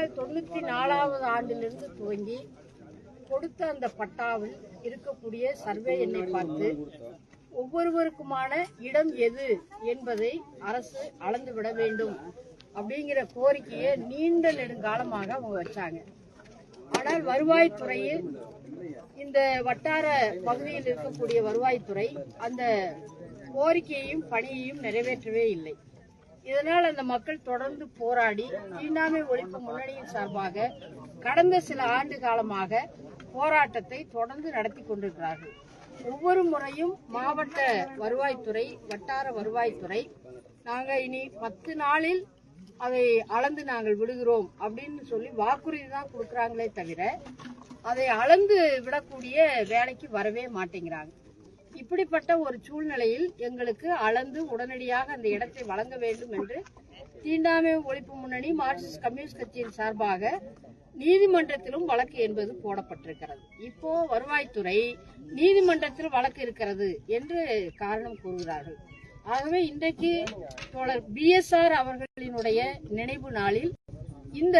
ஆனால் தொண்ணூற்றி நாலாவது ஆண்டிலிருந்து துவங்கி கொடுத்த அந்த பட்டாவில் இருக்கக்கூடிய சர்வே எண்ணை பார்த்து ஒவ்வொருவருக்குமான இடம் எது என்பதை அரசு அளந்து விட வேண்டும் அப்படிங்கிற கோரிக்கையை நீண்ட நெடுங்காலமாக அவங்க வச்சாங்க. ஆனால் வருவாய்த்துறையில் இந்த வட்டார பகுதியில் இருக்கக்கூடிய வருவாய்த்துறை அந்த கோரிக்கையையும் பணியையும் நிறைவேற்றவே இல்லை. இதனால் அந்த மக்கள் தொடர்ந்து போராடி தீண்டாமை ஒழிப்பு முன்னணியின் சார்பாக கடந்த சில ஆண்டு காலமாக போராட்டத்தை தொடர்ந்து நடத்தி கொண்டிருக்கிறார்கள். ஒவ்வொரு முறையும் மாவட்ட வருவாய்த்துறை வட்டார வருவாய்த்துறை நாங்கள் இனி பத்து நாளில் அதை அளந்து நாங்கள் விடுகிறோம் அப்படின்னு சொல்லி வாக்குறுதி தான் கொடுக்குறாங்களே தவிர அதை அளந்து விடக்கூடிய வேலைக்கு வரவே மாட்டேங்கிறாங்க. இப்படிப்பட்ட ஒரு சூழ்நிலையில் எங்களுக்கு அளந்து உடனடியாக அந்த இடத்தை வழங்க வேண்டும் என்று தீண்டாமை ஒழிப்பு முன்னணி மார்க்சிஸ்ட் கம்யூனிஸ்ட் கட்சியின் சார்பாக நீதிமன்றத்திலும் வழக்கு என்பது போடப்பட்டிருக்கிறது. இப்போ வருவாய்த்துறை நீதிமன்றத்தில் வழக்கு இருக்கிறது என்று காரணம் கூறுகிறார்கள். ஆகவே இன்றைக்கு தோழர் பிஎஸ்ஆர் அவர்களினுடைய நினைவு நாளில் இந்த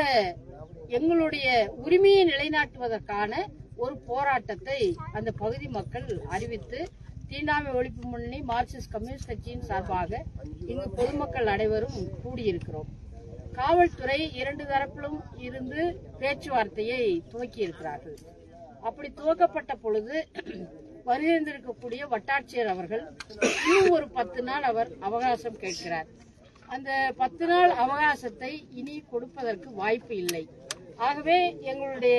எங்களுடைய உரிமையை நிலைநாட்டுவதற்கான ஒரு போராட்டத்தை அந்த பகுதி மக்கள் அறிவித்து தீண்டாமை ஒழிப்பு முன்னணி மார்க்சிஸ்ட் கம்யூனிஸ்ட் கட்சியின் சார்பாக இங்கு பொதுமக்கள் அனைவரும் கூடியிருக்கிறோம். காவல்துறை இரண்டு தரப்பிலும் இருந்து பேச்சுவார்த்தையை துவக்கி இருக்கிறார்கள் அப்படி துவக்கப்பட்ட பொழுது வருகின்றிருக்கக்கூடிய வட்டாட்சியர் அவர்கள் இன்னும் ஒரு பத்து நாள் அவர் அவகாசம் கேட்கிறார். அந்த பத்து நாள் அவகாசத்தை இனி கொடுப்பதற்கு வாய்ப்பு இல்லை. ஆகவே எங்களுடைய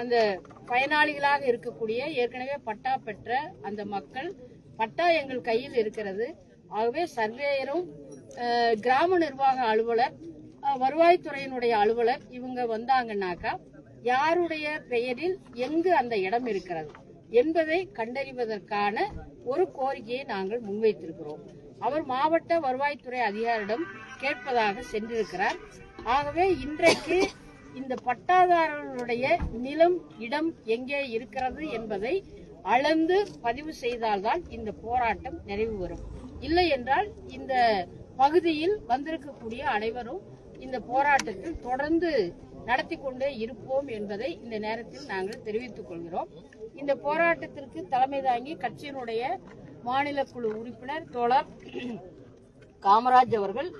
அந்த பயனாளிகளாக இருக்கக்கூடிய ஏற்கனவே பட்டா பெற்ற அந்த மக்கள் பட்டா எங்கள் கையில் இருக்கிறது. ஆகவே சர்வேயரும் கிராம நிர்வாக அலுவலர் வருவாய்த்துறையினுடைய அலுவலர் இவங்க வந்தாங்கன்னாக்கா யாருடைய பெயரில் எங்கு அந்த இடம் இருக்கிறது என்பதை கண்டறிவதற்கான ஒரு கோரிக்கையை நாங்கள் முன்வைத்திருக்கிறோம். அவர் மாவட்ட வருவாய்த்துறை அதிகாரிடம் கேட்பதாக சென்றிருக்கிறார். ஆகவே இன்றைக்கு இந்த பட்டாதாரர்களுடைய நிலம் இடம் எங்கே இருக்கிறது என்பதை அளந்து பதிவு செய்தால்தான் இந்த போராட்டம் நிறைவு வரும். இல்லை என்றால் இந்த பகுதியில் வந்திருக்கக்கூடிய அனைவரும் இந்த போராட்டத்தில் தொடர்ந்து நடத்தி கொண்டே இருப்போம் என்பதை இந்த நேரத்தில் நாங்கள் தெரிவித்துக் கொள்கிறோம். இந்த போராட்டத்திற்கு தலைமை தாங்கி கட்சியினுடைய மாநில குழு உறுப்பினர் தோழர் காமராஜ் அவர்கள்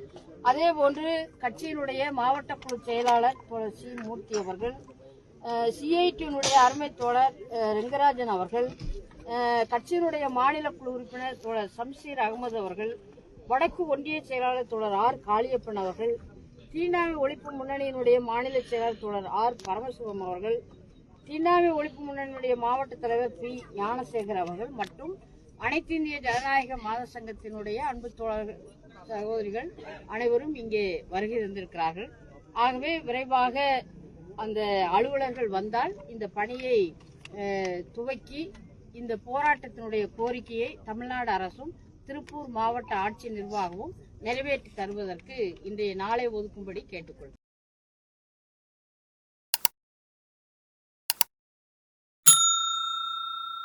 அதே போன்று கட்சியினுடைய மாவட்ட குழு செயலாளர் சி. மூர்த்தி அவர்கள் சிஐடியினுடைய அருமை தோழர் ரெங்கராஜன் அவர்கள் கட்சியினுடைய மாநில குழு உறுப்பினர் தோழர் சம்சீர் அகமது அவர்கள் வடக்கு ஒன்றிய செயலாளர் தோழர் ஆர். காளியப்பன் அவர்கள் தீண்டாமை ஒழிப்பு முன்னணியினுடைய மாநில செயலாளர் தோழர் ஆர். பரமசிவம் அவர்கள் தீண்டாமை ஒழிப்பு முன்னணியினுடைய மாவட்ட தலைவர் பி. ஞானசேகர் அவர்கள் மற்றும் அனைத்து இந்திய ஜனநாயக மாத சங்கத்தினுடைய அன்பு தோழர்கள் சகோதரிகள் அனைவரும் இங்கே வருகை தந்திருக்கிறார்கள். ஆகவே விரைவாக அந்த அலுவலர்கள் வந்தால் இந்த பணியை துவக்கி இந்த போராட்டத்தினுடைய கோரிக்கையை தமிழ்நாடு அரசும் திருப்பூர் மாவட்ட ஆட்சி நிர்வாகமும் நிறைவேற்றி தருவதற்கு இன்றைய நாளை ஒதுக்கும்படி கேட்டுக்கொள்கிறேன்